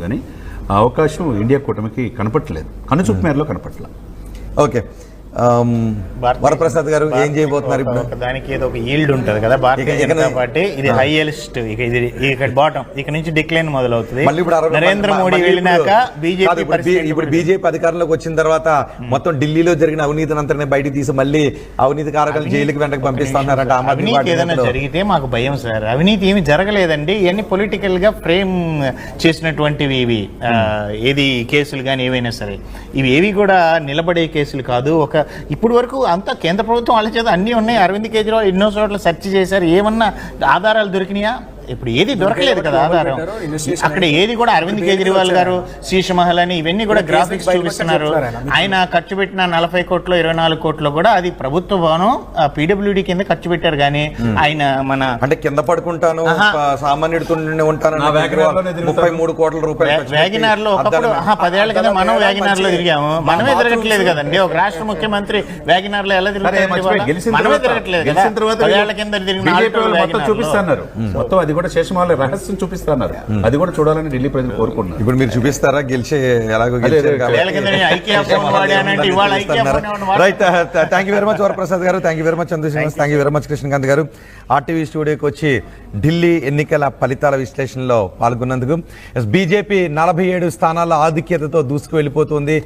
కానీ ఆ అవకాశం ఇండియా కూటమికి కనపట్లేదు కనుచూపు మేరలో కనపట్ల. ఓకే. వరప్రసాద్ గారు ఏం చేయబోతున్నారు ఇప్పుడు? దానికి ఏదో ఒక ఈల్డ్ ఉంటది కదా భారతీయ జనతా పార్టీ ఇది హైయెస్ట్ ఇక ఇది ఇక్కడ బాటం ఇక నుంచి డిక్లైన్ మొదలవుతుంది. మళ్ళీ ఇప్పుడు అరవై- నరేంద్ర మోడీ వెళ్ళినాక బీజేపీ ఇప్పుడు బీజేపీ అధికారంలోకి వచ్చిన తర్వాత మొత్తం ఢిల్లీలో జరిగిన అవినీతిని అంతనే బయటికి తీసి మళ్ళీ అవినీతి కారకాలు జైలుకి వెంటకి పంపిస్తున్నారట అవినీతి ఏదైనా. జరిగితే మాకు భయం సార్. అవినీతి ఏమి జరగలేదండి. ఇవన్నీ పొలిటికల్గా ఫ్రేమ్ చేసినటువంటివి ఇవి. ఏది కేసులు కానీ ఏవైనా సరే. ఇవి ఏవి కూడా నిలబడే కేసులు కాదు. ఒక ఇప్పుడు వరకు అంతా కేంద్ర ప్రభుత్వం వాళ్ళ చేత అన్నీ ఉన్నాయి. అరవింద్ కేజ్రీవాల్ ఎన్నో చోట్ల సెర్చ్ చేశారు. ఏమన్నా ఆధారాలు దొరికినాయా? ఇప్పుడు ఏది దొరకలేదు కదా ఆధారం. అక్కడ ఏది కూడా అరవింద్ కేజ్రీవాల్ గారు శీర్ష మహల్ అని ఇవన్నీ కూడా గ్రాఫిక్స్ చూపిస్తున్నారు. ఆయన ఖర్చు పెట్టిన నలభై కోట్లు ఇరవై నాలుగు కోట్లు కూడా అది ప్రభుత్వ భవనం పీడబ్ల్యూడి కింద ఖర్చు పెట్టారు కానీ ఆయన మన అంటే కింద పడుకుంటాను సామాన్యుడితో ఉంటాను. ముప్పై మూడు కోట్ల రూపాయలు వ్యాగినార్లో ఒకప్పుడు పదేళ్ళ కింద మనం వ్యాగినార్లో తిరిగాము. మనమే తిరగట్లేదు కదండి. ఒక రాష్ట్ర ముఖ్యమంత్రి వ్యాగినార్లో ఎలా తిరుగుతారు మనమే తిరగట్లేదు కదా. తిరిగిన. చూపిస్తున్నారు. మొత్తం అది కూడా శేషమాల రహస్యం చూపిస్తున్నారు అది కూడా చూడాలని ఢిల్లీ ప్రజలు కోరుకుంటున్నారు. ఇప్పుడు మీరు చూపిస్తారా? గెలిచే ఎలాగో right thank you very much Varaprasad garu. Thank you very much Chandra Srinivas thank you very much Krishnakanth garu. RTV స్టూడియోకి వచ్చి ఢిల్లీ ఎన్నికల ఫలితాల విశ్లేషణలో పాల్గొన్నందుకు. బీజేపీ నలభై ఏడు స్థానాల ఆధిక్యతతో దూసుకు వెళ్ళిపోతుంది